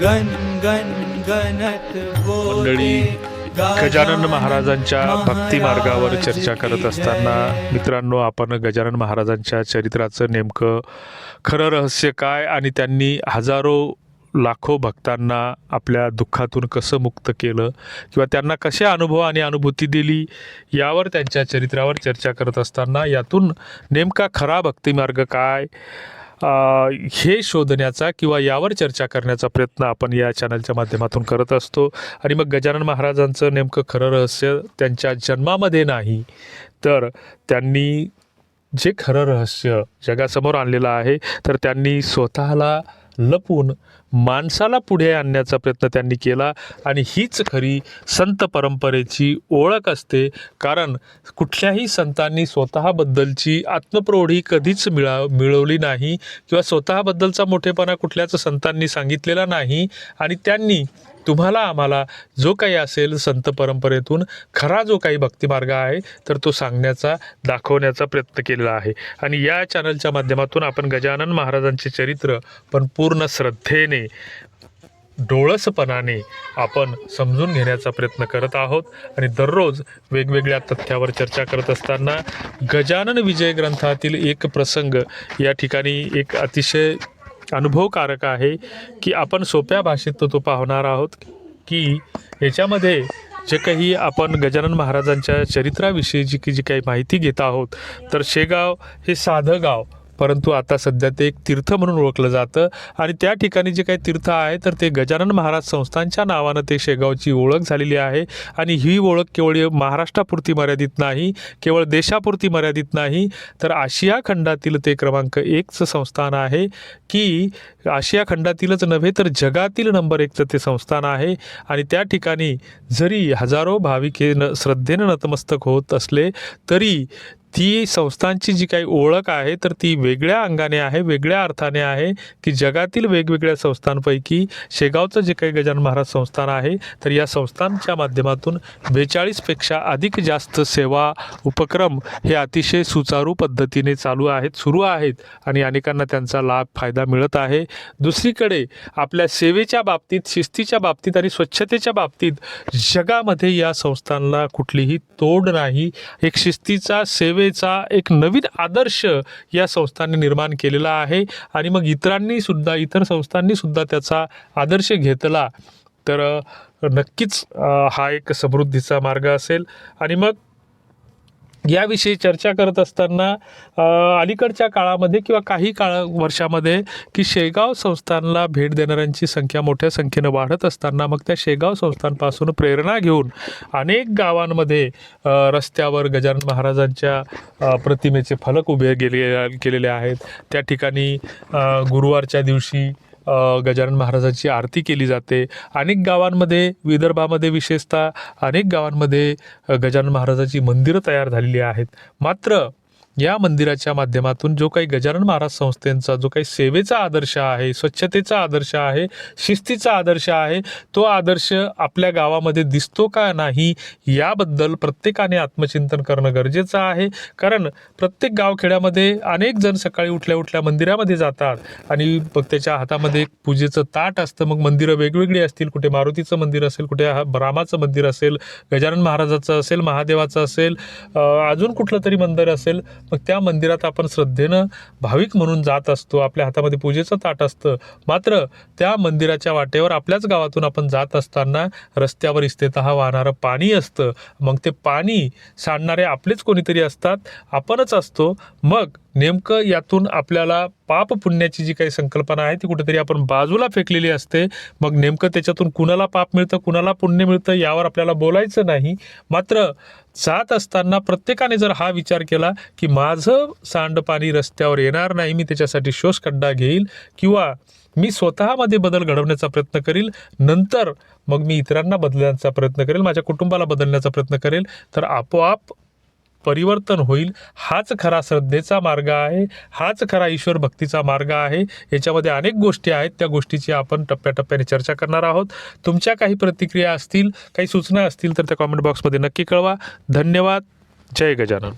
गण गण गणत मंडळी गजानन महाराजांच्या भक्ती मार्गावर चर्चा करत असताना मित्रांनो आपण गजानन महाराजांच्या चरित्राचं नेमकं खरं रहस्य काय आणि त्यांनी हजारो लाखो भक्तांना आपल्या दुःखातून कसं मुक्त केलं किंवा त्यांना कसे अनुभव आणि अनुभूती दिली यावर त्यांच्या चरित्रावर चर्चा करत असताना यातून नेमका खरा भक्तिमार्ग काय हे शोधण्याचा किंवा यावर चर्चा करण्याचा प्रयत्न आपण या चॅनलच्या माध्यमातून करत असतो. आणि मग गजानन महाराजांचं नेमकं खरं रहस्य त्यांच्या जन्मामध्ये नाही तर त्यांनी जे खरं रहस्य जगासमोर आणलेलं आहे तर त्यांनी स्वतःला लपून माणसाला पुढे आणण्याचा प्रयत्न त्यांनी केला आणि हीच खरी संत परंपरेची ओळख असते. कारण कुठल्याही संतांनी स्वतःबद्दलची आत्मप्रौढी कधीच मिळा मिळवली नाही किंवा स्वतःबद्दलचा मोठेपणा कुठल्याच संतांनी सांगितलेला नाही आणि त्यांनी तुम्हाला आम्हाला जो काही असेल संत परंपरेतून खरा जो काही भक्तिमार्ग आहे तर तो सांगण्याचा दाखवण्याचा प्रयत्न केलेला आहे. आणि या चॅनलच्या माध्यमातून आपण गजानन महाराजांचे चरित्र पण पूर्ण श्रद्धेने डोळसपणाने आपण समजून घेण्याचा प्रयत्न करत आहोत आणि दररोज वेगवेगळ्या तथ्यावर चर्चा करत असताना गजानन विजय ग्रंथातील एक प्रसंग या ठिकाणी एक अतिशय अनुभवकारक आहे की आपण सोप्या भाषेत तो पाहणार आहोत की याच्यामध्ये जे काही आपण गजानन महाराजांच्या चरित्राविषयी जी की जी काही माहिती घेत आहोत तर शेगाव हे साधं गाव परंतु आता सध्या ते एक तीर्थ म्हणून ओळखलं जातं. आणि त्या ठिकाणी जे काही तीर्थ आहे तर ते गजानन महाराज संस्थांच्या नावानं ते शेगावची ओळख झालेली आहे. आणि ही ओळख केवळ महाराष्ट्रापुरती मर्यादित नाही केवळ देशापुरती मर्यादित नाही तर आशिया खंडातील ते क्रमांक एकचं संस्थान आहे. की आशिया खंडातीलच नव्हे तर जगातील नंबर एकचं ते संस्थान आहे. आणि त्या ठिकाणी जरी हजारो भाविक हे न श्रद्धेनं नतमस्तक होत असले तरी ती संस्थांची जी काही ओळख आहे तर ती वेगळ्या अंगाने आहे वेगळ्या अर्थाने आहे की जगातील वेगवेगळ्या संस्थांपैकी शेगावचं जे काही गजानन महाराज संस्थान आहे तर या संस्थांच्या माध्यमातून बेचाळीसपेक्षा अधिक जास्त सेवा उपक्रम हे अतिशय सुचारू पद्धतीने चालू आहेत सुरू आहेत आणि अनेकांना त्यांचा लाभ फायदा मिळत आहे. दुसरीकडे आपल्या सेवेच्या बाबतीत शिस्तीच्या बाबतीत आणि स्वच्छतेच्या बाबतीत जगामध्ये या संस्थांना कुठलीही तोड नाही. एक शिस्तीचा सेवे सेवेचा एक नवीन आदर्श या संस्थांनी निर्माण केलेला आहे. आणि मग इतरांनी सुद्धा इतर संस्थांनी सुद्धा त्याचा आदर्श घेतला. तर नक्कीच हा एक समृद्धीचा मार्ग असेल. आणि मग याविषयी चर्चा करत असताना अलीकडच्या काळामध्ये किंवा काही काळ वर्षामध्ये की शेगाव संस्थानला भेट देणाऱ्यांची संख्या मोठ्या संख्येनं वाढत असताना मग त्या शेगाव संस्थानपासून प्रेरणा घेऊन अनेक गावांमध्ये रस्त्यावर गजानन महाराजांच्या प्रतिमेचे फलक उभे गेले केलेले आहेत. त्या ठिकाणी गुरुवारच्या दिवशी गजानन महाराजांची आरती केली जाते. अनेक गावांमध्ये विदर्भामध्ये विशेषतः अनेक गावांमध्ये गजानन महाराजाची मंदिरं तयार झालेली आहेत. मात्र या मंदिराच्या माध्यमातून जो काही गजानन महाराज संस्थेचा जो काही सेवेचा आदर्श आहे स्वच्छतेचा आदर्श आहे शिस्तीचा आदर्श आहे तो आदर्श आपल्या गावामध्ये दिसतो का नाही याबद्दल प्रत्येकाने आत्मचिंतन करणं गरजेचं आहे. कारण प्रत्येक गावखेड्यामध्ये अनेक जण सकाळी उठल्या उठल्या मंदिरामध्ये जातात आणि मग त्याच्या हातामध्ये एक पूजेचं ताट असतं. मग मंदिरं वेगवेगळी असतील. कुठे मारुतीचं मंदिर असेल कुठे रामाचं मंदिर असेल गजानन महाराजाचं असेल महादेवाचं असेल अजून कुठलं तरी मंदिर असेल मग त्या मंदिरात आपण श्रद्धेनं भाविक म्हणून जात असतो. आपल्या हातामध्ये पूजेचं ताट असतं. मात्र त्या मंदिराच्या वाटेवर आपल्याच गावातून आपण जात असताना रस्त्यावर इस्तेतः वाहणारं पाणी असतं. मग ते पाणी सांडणारे आपलेच कोणीतरी असतात. आपणच असतो. मग नेमकं यातून आपल्याला पाप पुण्याची जी काही संकल्पना आहे ती कुठेतरी आपण बाजूला फेकलेली असते. मग नेमकं त्याच्यातून कुणाला पाप मिळतं कुणाला पुण्य मिळतं यावर आपल्याला बोलायचं नाही. मात्र जात असताना प्रत्येकाने जर हा विचार केला की माझं सांडपाणी रस्त्यावर येणार नाही मी त्याच्यासाठी शोषखड्डा घेईल किंवा मी स्वतःमध्ये बदल घडवण्याचा प्रयत्न करील नंतर मग मी इतरांना बदलण्याचा प्रयत्न करेल माझ्या कुटुंबाला बदलण्याचा प्रयत्न करेल तर आपोआप परिवर्तन होईल हाच खरा श्रद्धेचा मार्ग आहे हाच खरा ईश्वर भक्तीचा मार्ग आहे. याच्यामध्ये अनेक गोष्टी आहेत त्या गोष्टीची आपण टप्प्याटप्प्याने चर्चा करणार आहोत. तुमच्या काही प्रतिक्रिया असतील काही सूचना असतील तर त्या कॉमेंट बॉक्समध्ये नक्की कळवा. धन्यवाद. जय गजानन.